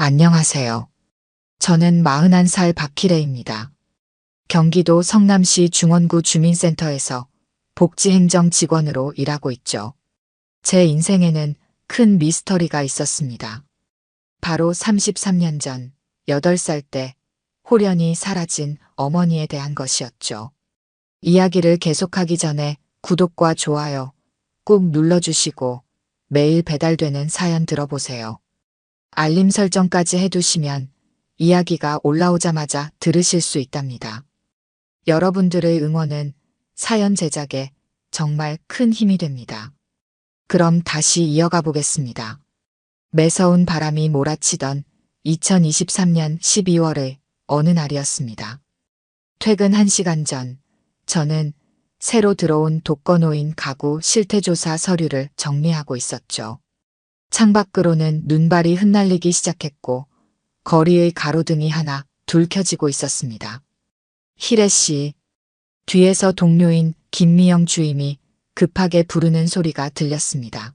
안녕하세요. 저는 41살 박희래입니다. 경기도 성남시 중원구 주민센터에서 복지행정 직원으로 일하고 있죠. 제 인생에는 큰 미스터리가 있었습니다. 바로 33년 전 8살 때 홀연히 사라진 어머니에 대한 것이었죠. 이야기를 계속하기 전에 구독과 좋아요 꾹 눌러주시고 매일 배달되는 사연 들어보세요. 알림 설정까지 해두시면 이야기가 올라오자마자 들으실 수 있답니다. 여러분들의 응원은 사연 제작에 정말 큰 힘이 됩니다. 그럼 다시 이어가 보겠습니다. 매서운 바람이 몰아치던 2023년 12월의 어느 날이었습니다. 퇴근 1시간 전, 저는 새로 들어온 독거노인 가구 실태조사 서류를 정리하고 있었죠. 창밖으로는 눈발이 흩날리기 시작했고 거리의 가로등이 하나 둘 켜지고 있었습니다. 희래 씨. 뒤에서 동료인 김미영 주임이 급하게 부르는 소리가 들렸습니다.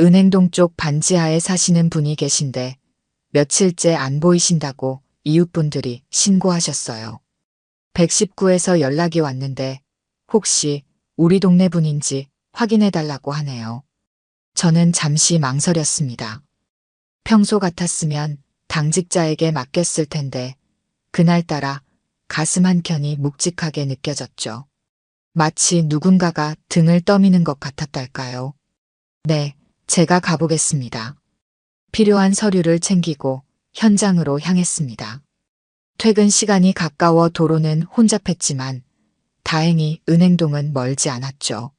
은행동 쪽 반지하에 사시는 분이 계신데 며칠째 안 보이신다고 이웃분들이 신고하셨어요. 119에서 연락이 왔는데 혹시 우리 동네 분인지 확인해 달라고 하네요. 저는 잠시 망설였습니다. 평소 같았으면 당직자에게 맡겼을 텐데 그날따라 가슴 한켠이 묵직하게 느껴졌죠. 마치 누군가가 등을 떠미는 것 같았달까요? 네, 제가 가보겠습니다. 필요한 서류를 챙기고 현장으로 향했습니다. 퇴근 시간이 가까워 도로는 혼잡했지만 다행히 은행동은 멀지 않았죠.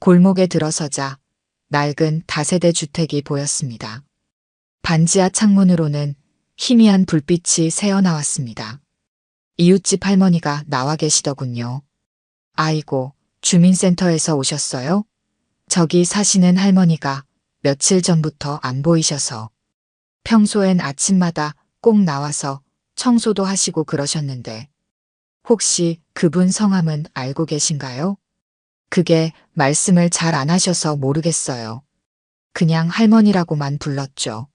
골목에 들어서자 낡은 다세대 주택이 보였습니다. 반지하 창문으로는 희미한 불빛이 새어나왔습니다. 이웃집 할머니가 나와 계시더군요. 아이고, 주민센터에서 오셨어요? 저기 사시는 할머니가 며칠 전부터 안 보이셔서 평소엔 아침마다 꼭 나와서 청소도 하시고 그러셨는데 혹시 그분 성함은 알고 계신가요? 그게 말씀을 잘 안 하셔서 모르겠어요. 그냥 할머니라고만 불렀죠.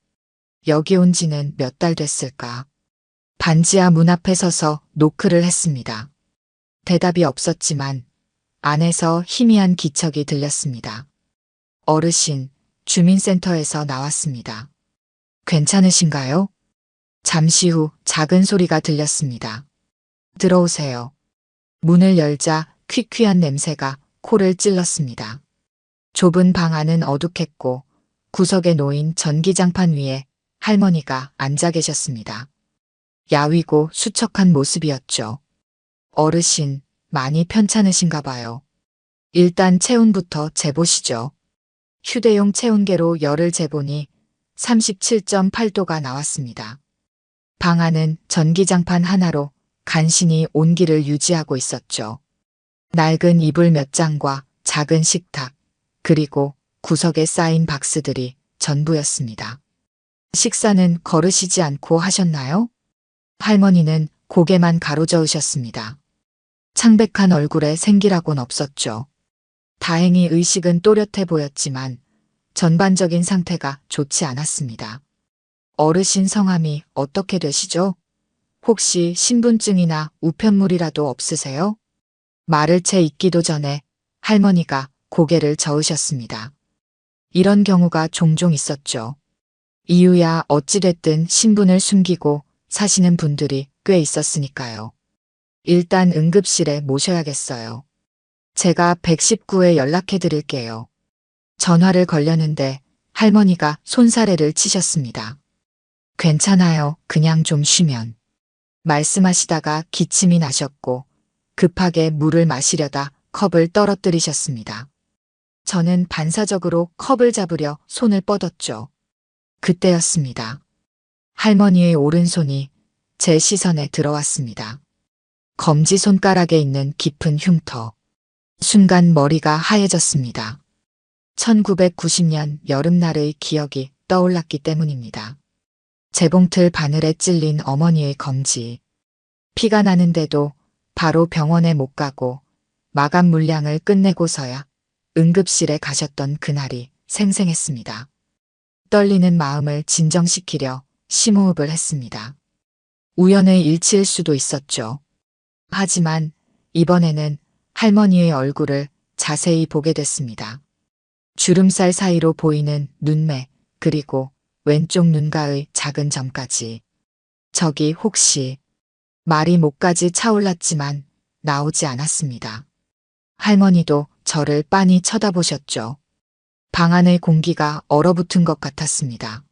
여기 온 지는 몇 달 됐을까. 반지하 문 앞에 서서 노크를 했습니다. 대답이 없었지만 안에서 희미한 기척이 들렸습니다. 어르신, 주민센터에서 나왔습니다. 괜찮으신가요? 잠시 후 작은 소리가 들렸습니다. 들어오세요. 문을 열자 퀴퀴한 냄새가 코를 찔렀습니다. 좁은 방 안은 어둑했고 구석에 놓인 전기장판 위에 할머니가 앉아 계셨습니다. 야위고 수척한 모습이었죠. 어르신, 많이 편찮으신가 봐요. 일단 체온부터 재보시죠. 휴대용 체온계로 열을 재보니 37.8도가 나왔습니다. 방 안은 전기장판 하나로 간신히 온기를 유지하고 있었죠. 낡은 이불 몇 장과 작은 식탁, 그리고 구석에 쌓인 박스들이 전부였습니다. 식사는 거르시지 않고 하셨나요? 할머니는 고개만 가로저으셨습니다. 창백한 얼굴에 생기라곤 없었죠. 다행히 의식은 또렷해 보였지만 전반적인 상태가 좋지 않았습니다. 어르신 성함이 어떻게 되시죠? 혹시 신분증이나 우편물이라도 없으세요? 말을 채 잊기도 전에 할머니가 고개를 저으셨습니다. 이런 경우가 종종 있었죠. 이유야 어찌됐든 신분을 숨기고 사시는 분들이 꽤 있었으니까요. 일단 응급실에 모셔야겠어요. 제가 119에 연락해 드릴게요. 전화를 걸려는데 할머니가 손사래를 치셨습니다. 괜찮아요. 그냥 좀 쉬면. 말씀하시다가 기침이 나셨고 급하게 물을 마시려다 컵을 떨어뜨리셨습니다. 저는 반사적으로 컵을 잡으려 손을 뻗었죠. 그때였습니다. 할머니의 오른손이 제 시선에 들어왔습니다. 검지 손가락에 있는 깊은 흉터. 순간 머리가 하얘졌습니다. 1990년 여름날의 기억이 떠올랐기 때문입니다. 재봉틀 바늘에 찔린 어머니의 검지. 피가 나는데도 바로 병원에 못 가고 마감 물량을 끝내고서야 응급실에 가셨던 그날이 생생했습니다. 떨리는 마음을 진정시키려 심호흡을 했습니다. 우연의 일치일 수도 있었죠. 하지만 이번에는 할머니의 얼굴을 자세히 보게 됐습니다. 주름살 사이로 보이는 눈매, 그리고 왼쪽 눈가의 작은 점까지. 저기 혹시 말이 목까지 차올랐지만 나오지 않았습니다. 할머니도 저를 빤히 쳐다보셨죠. 방 안의 공기가 얼어붙은 것 같았습니다.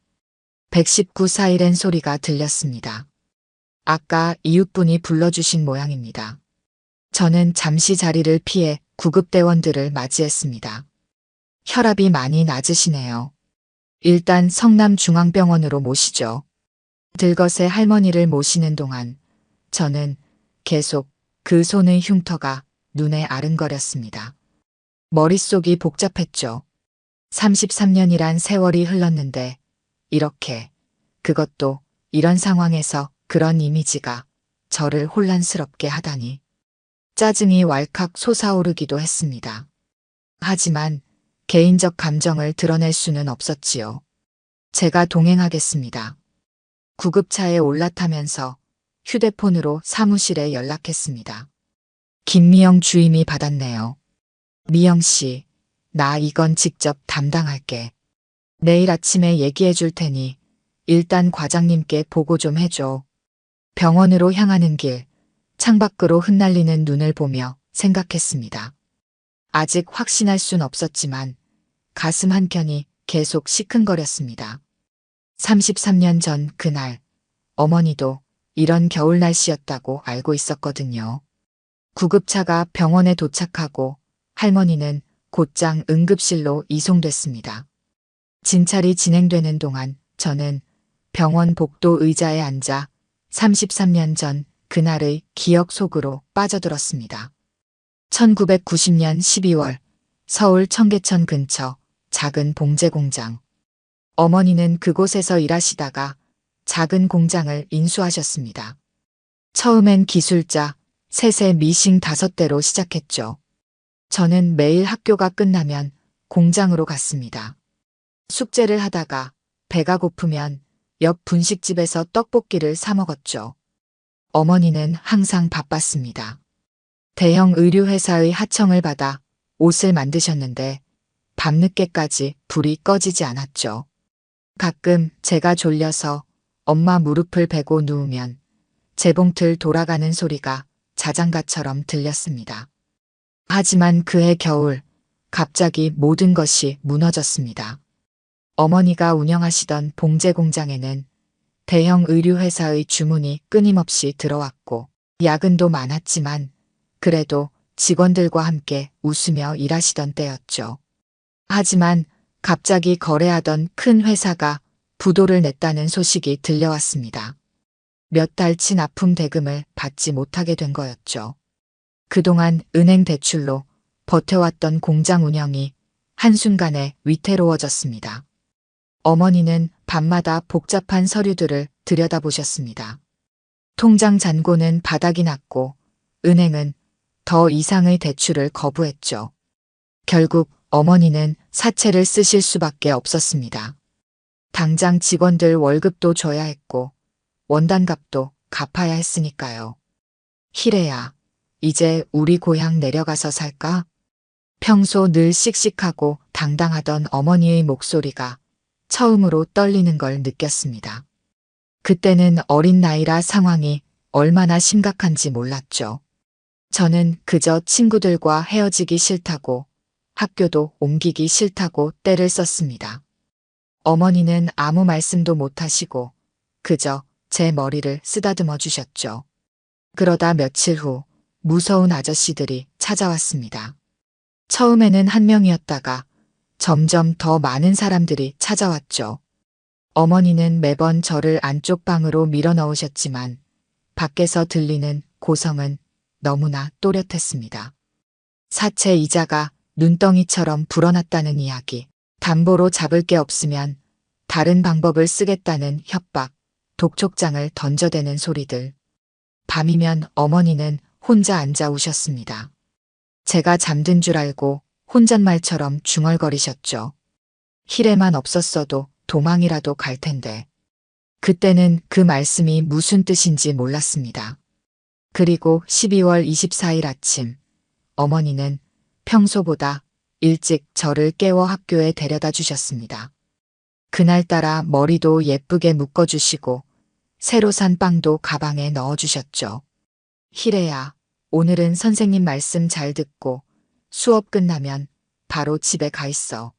119 사이렌 소리가 들렸습니다. 아까 이웃분이 불러주신 모양입니다. 저는 잠시 자리를 피해 구급대원들을 맞이했습니다. 혈압이 많이 낮으시네요. 일단 성남중앙병원으로 모시죠. 들것의 할머니를 모시는 동안 저는 계속 그 손의 흉터가 눈에 아른거렸습니다. 머릿속이 복잡했죠. 33년이란 세월이 흘렀는데 이렇게 그것도 이런 상황에서 그런 이미지가 저를 혼란스럽게 하다니 짜증이 왈칵 솟아오르기도 했습니다. 하지만 개인적 감정을 드러낼 수는 없었지요. 제가 동행하겠습니다. 구급차에 올라타면서 휴대폰으로 사무실에 연락했습니다. 김미영 주임이 받았네요. 미영 씨, 나 이건 직접 담당할게. 내일 아침에 얘기해 줄 테니 일단 과장님께 보고 좀 해줘. 병원으로 향하는 길, 창밖으로 흩날리는 눈을 보며 생각했습니다. 아직 확신할 순 없었지만 가슴 한켠이 계속 시큰거렸습니다. 33년 전 그날 어머니도 이런 겨울 날씨였다고 알고 있었거든요. 구급차가 병원에 도착하고 할머니는 곧장 응급실로 이송됐습니다. 진찰이 진행되는 동안 저는 병원 복도 의자에 앉아 33년 전 그날의 기억 속으로 빠져들었습니다. 1990년 12월 서울 청계천 근처 작은 봉제 공장. 어머니는 그곳에서 일하시다가 작은 공장을 인수하셨습니다. 처음엔 기술자, 셋의 미싱 다섯 대로 시작했죠. 저는 매일 학교가 끝나면 공장으로 갔습니다. 숙제를 하다가 배가 고프면 옆 분식집에서 떡볶이를 사 먹었죠. 어머니는 항상 바빴습니다. 대형 의류회사의 하청을 받아 옷을 만드셨는데 밤늦게까지 불이 꺼지지 않았죠. 가끔 제가 졸려서 엄마 무릎을 베고 누우면 재봉틀 돌아가는 소리가 자장가처럼 들렸습니다. 하지만 그해 겨울 갑자기 모든 것이 무너졌습니다. 어머니가 운영하시던 봉제 공장에는 대형 의류회사의 주문이 끊임없이 들어왔고 야근도 많았지만 그래도 직원들과 함께 웃으며 일하시던 때였죠. 하지만 갑자기 거래하던 큰 회사가 부도를 냈다는 소식이 들려왔습니다. 몇 달치 납품 대금을 받지 못하게 된 거였죠. 그동안 은행 대출로 버텨왔던 공장 운영이 한순간에 위태로워졌습니다. 어머니는 밤마다 복잡한 서류들을 들여다보셨습니다. 통장 잔고는 바닥이 났고 은행은 더 이상의 대출을 거부했죠. 결국 어머니는 사채를 쓰실 수밖에 없었습니다. 당장 직원들 월급도 줘야 했고 원단값도 갚아야 했으니까요. 희래야, 이제 우리 고향 내려가서 살까? 평소 늘 씩씩하고 당당하던 어머니의 목소리가 처음으로 떨리는 걸 느꼈습니다. 그때는 어린 나이라 상황이 얼마나 심각한지 몰랐죠. 저는 그저 친구들과 헤어지기 싫다고 학교도 옮기기 싫다고 때를 썼습니다. 어머니는 아무 말씀도 못하시고 그저 제 머리를 쓰다듬어 주셨죠. 그러다 며칠 후 무서운 아저씨들이 찾아왔습니다. 처음에는 한 명이었다가 점점 더 많은 사람들이 찾아왔죠. 어머니는 매번 저를 안쪽 방으로 밀어 넣으셨지만 밖에서 들리는 고성은 너무나 또렷했습니다. 사채 이자가 눈덩이처럼 불어났다는 이야기, 담보로 잡을 게 없으면 다른 방법을 쓰겠다는 협박, 독촉장을 던져대는 소리들. 밤이면 어머니는 혼자 앉아 우셨습니다. 제가 잠든 줄 알고 혼잣말처럼 중얼거리셨죠. 희래만 없었어도 도망이라도 갈 텐데. 그때는 그 말씀이 무슨 뜻인지 몰랐습니다. 그리고 12월 24일 아침, 어머니는 평소보다 일찍 저를 깨워 학교에 데려다 주셨습니다. 그날따라 머리도 예쁘게 묶어주시고 새로 산 빵도 가방에 넣어주셨죠. 희래야, 오늘은 선생님 말씀 잘 듣고 수업 끝나면 바로 집에 가 있어.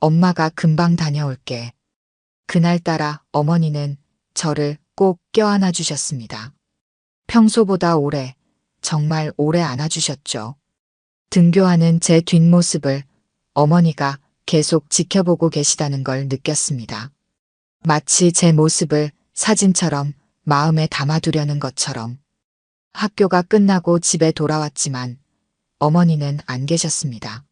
엄마가 금방 다녀올게. 그날따라 어머니는 저를 꼭 껴안아 주셨습니다. 평소보다 오래, 정말 오래 안아 주셨죠. 등교하는 제 뒷모습을 어머니가 계속 지켜보고 계시다는 걸 느꼈습니다. 마치 제 모습을 사진처럼 마음에 담아두려는 것처럼 학교가 끝나고 집에 돌아왔지만 어머니는 안 계셨습니다.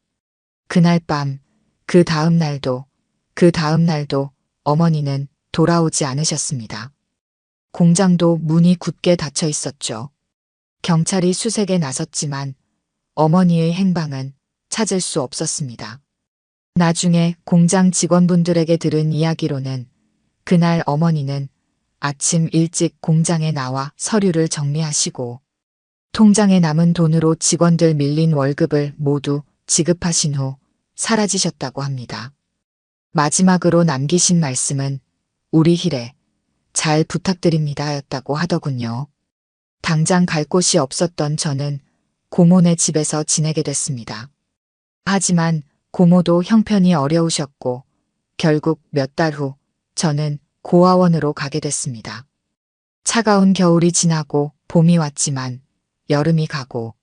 그날 밤, 그 다음 날도, 그 다음 날도 어머니는 돌아오지 않으셨습니다. 공장도 문이 굳게 닫혀 있었죠. 경찰이 수색에 나섰지만 어머니의 행방은 찾을 수 없었습니다. 나중에 공장 직원분들에게 들은 이야기로는 그날 어머니는 아침 일찍 공장에 나와 서류를 정리하시고 통장에 남은 돈으로 직원들 밀린 월급을 모두 지급하신 후 사라지셨다고 합니다. 마지막으로 남기신 말씀은 우리 희래 잘 부탁드립니다 였다고 하더군요. 당장 갈 곳이 없었던 저는 고모네 집에서 지내게 됐습니다. 하지만 고모도 형편이 어려우셨고 결국 몇 달 후 저는 고아원으로 가게 됐습니다. 차가운 겨울이 지나고 봄이 왔지만 여름이 가고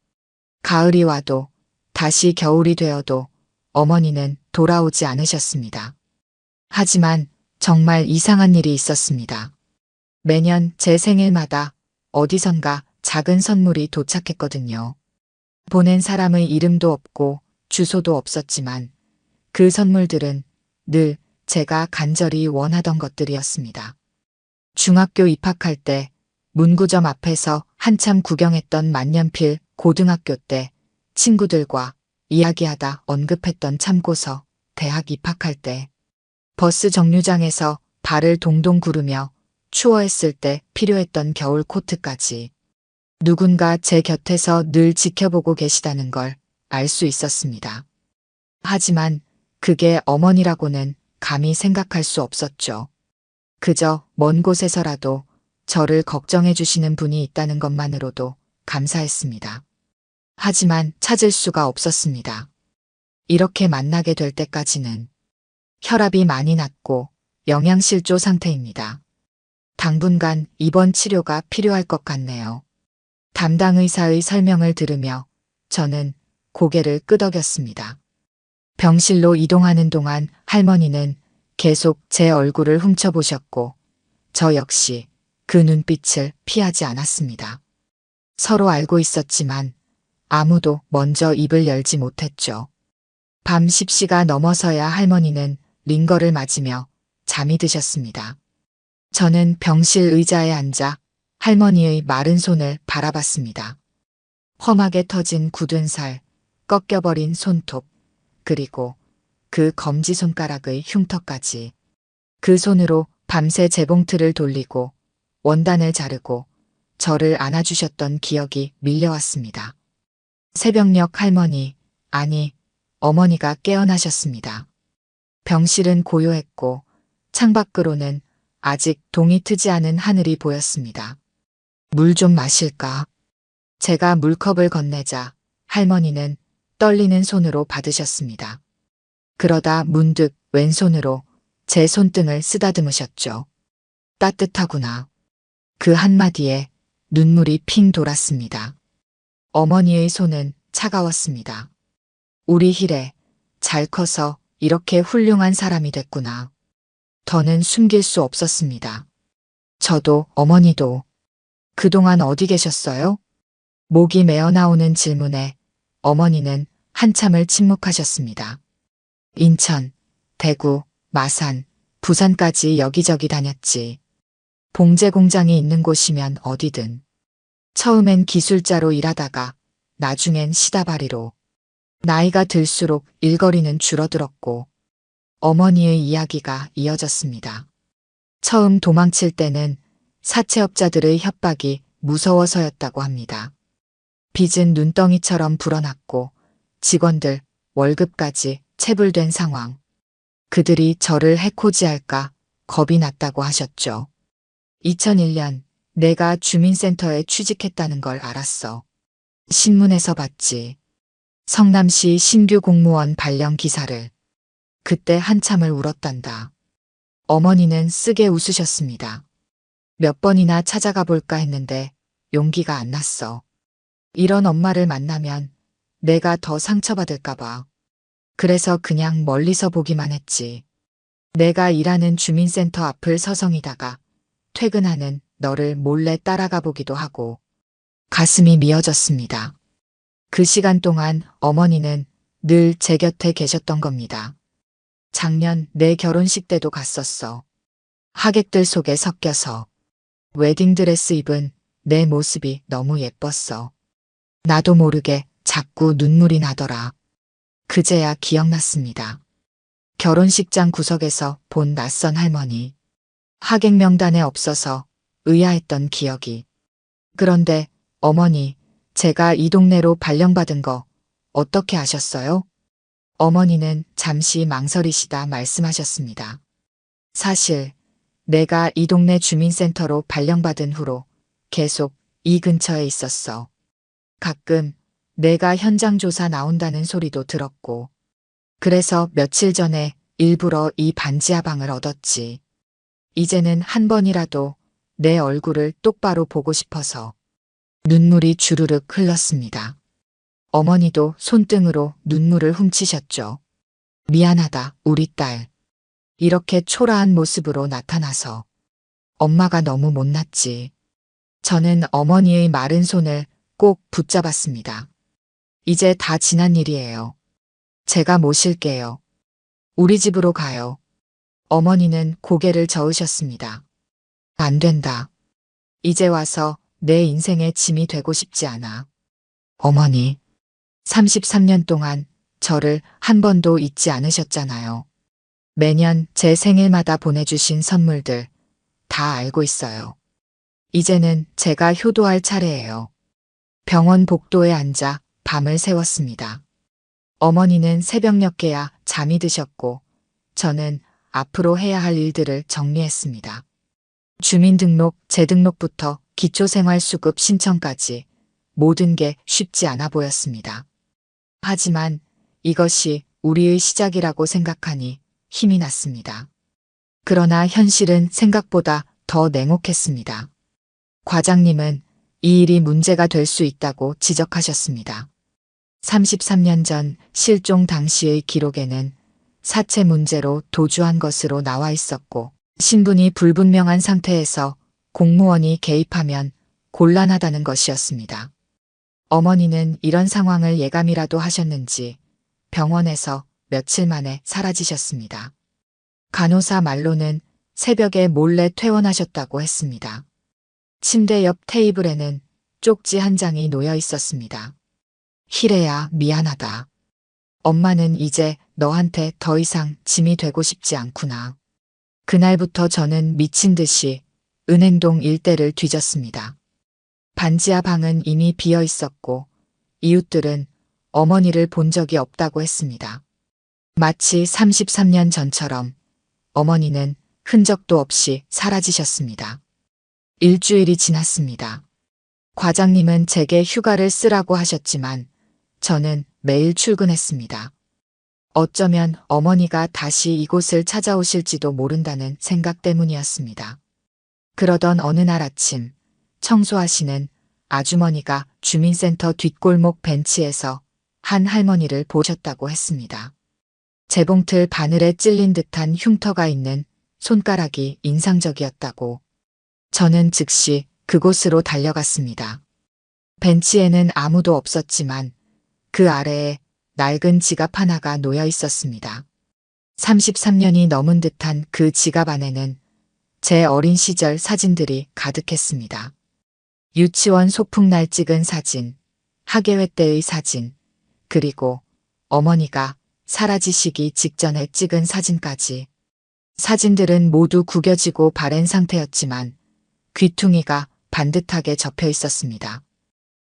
가을이 와도 다시 겨울이 되어도 어머니는 돌아오지 않으셨습니다. 하지만 정말 이상한 일이 있었습니다. 매년 제 생일마다 어디선가 작은 선물이 도착했거든요. 보낸 사람의 이름도 없고 주소도 없었지만 그 선물들은 늘 제가 간절히 원하던 것들이었습니다. 중학교 입학할 때 문구점 앞에서 한참 구경했던 만년필 고등학교 때 친구들과 이야기하다 언급했던 참고서 대학 입학할 때 버스 정류장에서 발을 동동 구르며 추워했을 때 필요했던 겨울 코트까지 누군가 제 곁에서 늘 지켜보고 계시다는 걸 알 수 있었습니다. 하지만 그게 어머니라고는 감히 생각할 수 없었죠. 그저 먼 곳에서라도 저를 걱정해 주시는 분이 있다는 것만으로도 감사했습니다. 하지만 찾을 수가 없었습니다. 이렇게 만나게 될 때까지는 혈압이 많이 낮고 영양실조 상태입니다. 당분간 입원 치료가 필요할 것 같네요. 담당 의사의 설명을 들으며 저는 고개를 끄덕였습니다. 병실로 이동하는 동안 할머니는 계속 제 얼굴을 훔쳐보셨고 저 역시 그 눈빛을 피하지 않았습니다. 서로 알고 있었지만 아무도 먼저 입을 열지 못했죠. 밤 10시가 넘어서야 할머니는 링거를 맞으며 잠이 드셨습니다. 저는 병실 의자에 앉아 할머니의 마른 손을 바라봤습니다. 험하게 터진 굳은 살, 꺾여버린 손톱, 그리고 그 검지 손가락의 흉터까지. 그 손으로 밤새 재봉틀을 돌리고 원단을 자르고 저를 안아주셨던 기억이 밀려왔습니다. 새벽녘 할머니, 아니, 어머니가 깨어나셨습니다. 병실은 고요했고 창밖으로는 아직 동이 트지 않은 하늘이 보였습니다. 물 좀 마실까? 제가 물컵을 건네자 할머니는 떨리는 손으로 받으셨습니다. 그러다 문득 왼손으로 제 손등을 쓰다듬으셨죠. 따뜻하구나. 그 한마디에 눈물이 핑 돌았습니다. 어머니의 손은 차가웠습니다. 우리 희래, 잘 커서 이렇게 훌륭한 사람이 됐구나. 더는 숨길 수 없었습니다. 저도 어머니도 그동안 어디 계셨어요? 목이 메어 나오는 질문에 어머니는 한참을 침묵하셨습니다. 인천, 대구, 마산, 부산까지 여기저기 다녔지. 봉제 공장이 있는 곳이면 어디든. 처음엔 기술자로 일하다가 나중엔 시다바리로. 나이가 들수록 일거리는 줄어들었고 어머니의 이야기가 이어졌습니다. 처음 도망칠 때는 사채업자들의 협박이 무서워서였다고 합니다. 빚은 눈덩이처럼 불어났고 직원들 월급까지 체불된 상황. 그들이 저를 해코지할까 겁이 났다고 하셨죠. 2001년 내가 주민센터에 취직했다는 걸 알았어. 신문에서 봤지. 성남시 신규 공무원 발령 기사를. 그때 한참을 울었단다. 어머니는 쓰게 웃으셨습니다. 몇 번이나 찾아가 볼까 했는데 용기가 안 났어. 이런 엄마를 만나면 내가 더 상처받을까봐. 그래서 그냥 멀리서 보기만 했지. 내가 일하는 주민센터 앞을 서성이다가 퇴근하는 너를 몰래 따라가 보기도 하고 가슴이 미어졌습니다. 그 시간 동안 어머니는 늘 제 곁에 계셨던 겁니다. 작년 내 결혼식 때도 갔었어. 하객들 속에 섞여서 웨딩드레스 입은 내 모습이 너무 예뻤어. 나도 모르게 자꾸 눈물이 나더라. 그제야 기억났습니다. 결혼식장 구석에서 본 낯선 할머니. 하객 명단에 없어서 의아했던 기억이. 그런데 어머니, 제가 이 동네로 발령받은 거 어떻게 아셨어요? 어머니는 잠시 망설이시다 말씀하셨습니다. 사실 내가 이 동네 주민센터로 발령받은 후로 계속 이 근처에 있었어. 가끔 내가 현장 조사 나온다는 소리도 들었고, 그래서 며칠 전에 일부러 이 반지 하 방을 얻었지. 이제는 한 번이라도 내 얼굴을 똑바로 보고 싶어서 눈물이 주르륵 흘렀습니다. 어머니도 손등으로 눈물을 훔치셨죠. 미안하다, 우리 딸. 이렇게 초라한 모습으로 나타나서 엄마가 너무 못났지. 저는 어머니의 마른 손을 꼭 붙잡았습니다. 이제 다 지난 일이에요. 제가 모실게요. 우리 집으로 가요. 어머니는 고개를 저으셨습니다. 안 된다. 이제 와서 내 인생의 짐이 되고 싶지 않아. 어머니, 33년 동안 저를 한 번도 잊지 않으셨잖아요. 매년 제 생일마다 보내주신 선물들 다 알고 있어요. 이제는 제가 효도할 차례예요. 병원 복도에 앉아 밤을 새웠습니다. 어머니는 새벽녘에야 잠이 드셨고 저는 앞으로 해야 할 일들을 정리했습니다. 주민등록, 재등록부터 기초생활수급 신청까지 모든 게 쉽지 않아 보였습니다. 하지만 이것이 우리의 시작이라고 생각하니 힘이 났습니다. 그러나 현실은 생각보다 더 냉혹했습니다. 과장님은 이 일이 문제가 될 수 있다고 지적하셨습니다. 33년 전 실종 당시의 기록에는 사체 문제로 도주한 것으로 나와 있었고 신분이 불분명한 상태에서 공무원이 개입하면 곤란하다는 것이었습니다. 어머니는 이런 상황을 예감이라도 하셨는지 병원에서 며칠 만에 사라지셨습니다. 간호사 말로는 새벽에 몰래 퇴원하셨다고 했습니다. 침대 옆 테이블에는 쪽지 한 장이 놓여 있었습니다. 희래야 미안하다. 엄마는 이제 너한테 더 이상 짐이 되고 싶지 않구나. 그날부터 저는 미친 듯이 은행동 일대를 뒤졌습니다. 반지하 방은 이미 비어 있었고 이웃들은 어머니를 본 적이 없다고 했습니다. 마치 33년 전처럼 어머니는 흔적도 없이 사라지셨습니다. 일주일이 지났습니다. 과장님은 제게 휴가를 쓰라고 하셨지만 저는 매일 출근했습니다. 어쩌면 어머니가 다시 이곳을 찾아오실지도 모른다는 생각 때문이었습니다. 그러던 어느 날 아침 청소하시는 아주머니가 주민센터 뒷골목 벤치에서 한 할머니를 보셨다고 했습니다. 재봉틀 바늘에 찔린 듯한 흉터가 있는 손가락이 인상적이었다고 저는 즉시 그곳으로 달려갔습니다. 벤치에는 아무도 없었지만 그 아래에 낡은 지갑 하나가 놓여 있었습니다. 33년이 넘은 듯한 그 지갑 안에는 제 어린 시절 사진들이 가득했습니다. 유치원 소풍날 찍은 사진, 학예회 때의 사진, 그리고 어머니가 사라지시기 직전에 찍은 사진까지 사진들은 모두 구겨지고 바랜 상태였지만 귀퉁이가 반듯하게 접혀 있었습니다.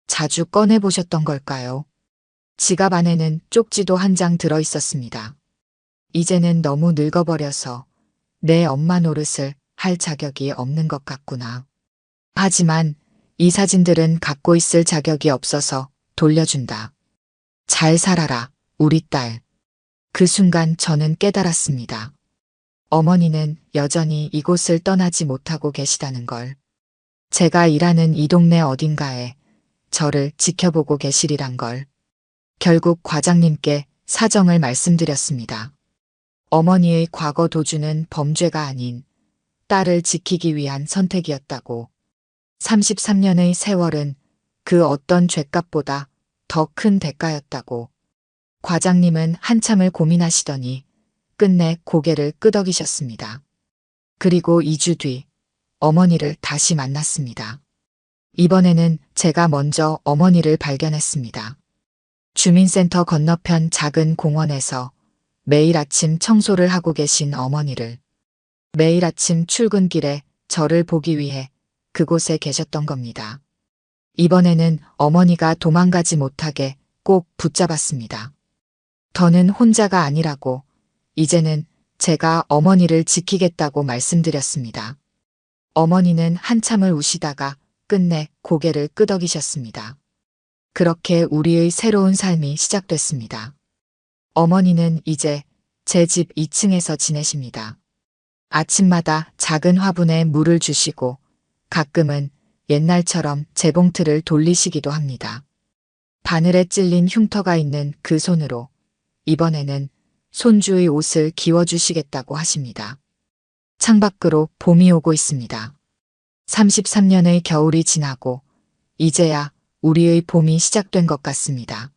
자주 꺼내 보셨던 걸까요? 지갑 안에는 쪽지도 한 장 들어 있었습니다. 이제는 너무 늙어버려서 내 엄마 노릇을 할 자격이 없는 것 같구나. 하지만 이 사진들은 갖고 있을 자격이 없어서 돌려준다. 잘 살아라, 우리 딸. 그 순간 저는 깨달았습니다. 어머니는 여전히 이곳을 떠나지 못하고 계시다는 걸. 제가 일하는 이 동네 어딘가에 저를 지켜보고 계시리란 걸. 결국 과장님께 사정을 말씀드렸습니다. 어머니의 과거 도주는 범죄가 아닌 딸을 지키기 위한 선택이었다고. 33년의 세월은 그 어떤 죄값보다 더 큰 대가였다고. 과장님은 한참을 고민하시더니 끝내 고개를 끄덕이셨습니다. 그리고 2주 뒤 어머니를 다시 만났습니다. 이번에는 제가 먼저 어머니를 발견했습니다. 주민센터 건너편 작은 공원에서 매일 아침 청소를 하고 계신 어머니를 매일 아침 출근길에 저를 보기 위해 그곳에 계셨던 겁니다. 이번에는 어머니가 도망가지 못하게 꼭 붙잡았습니다. 더는 혼자가 아니라고 이제는 제가 어머니를 지키겠다고 말씀드렸습니다. 어머니는 한참을 우시다가 끝내 고개를 끄덕이셨습니다. 그렇게 우리의 새로운 삶이 시작됐습니다. 어머니는 이제 제 집 2층에서 지내십니다. 아침마다 작은 화분에 물을 주시고 가끔은 옛날처럼 재봉틀을 돌리시기도 합니다. 바늘에 찔린 흉터가 있는 그 손으로 이번에는 손주의 옷을 기워주시겠다고 하십니다. 창밖으로 봄이 오고 있습니다. 33년의 겨울이 지나고 이제야 우리의 봄이 시작된 것 같습니다.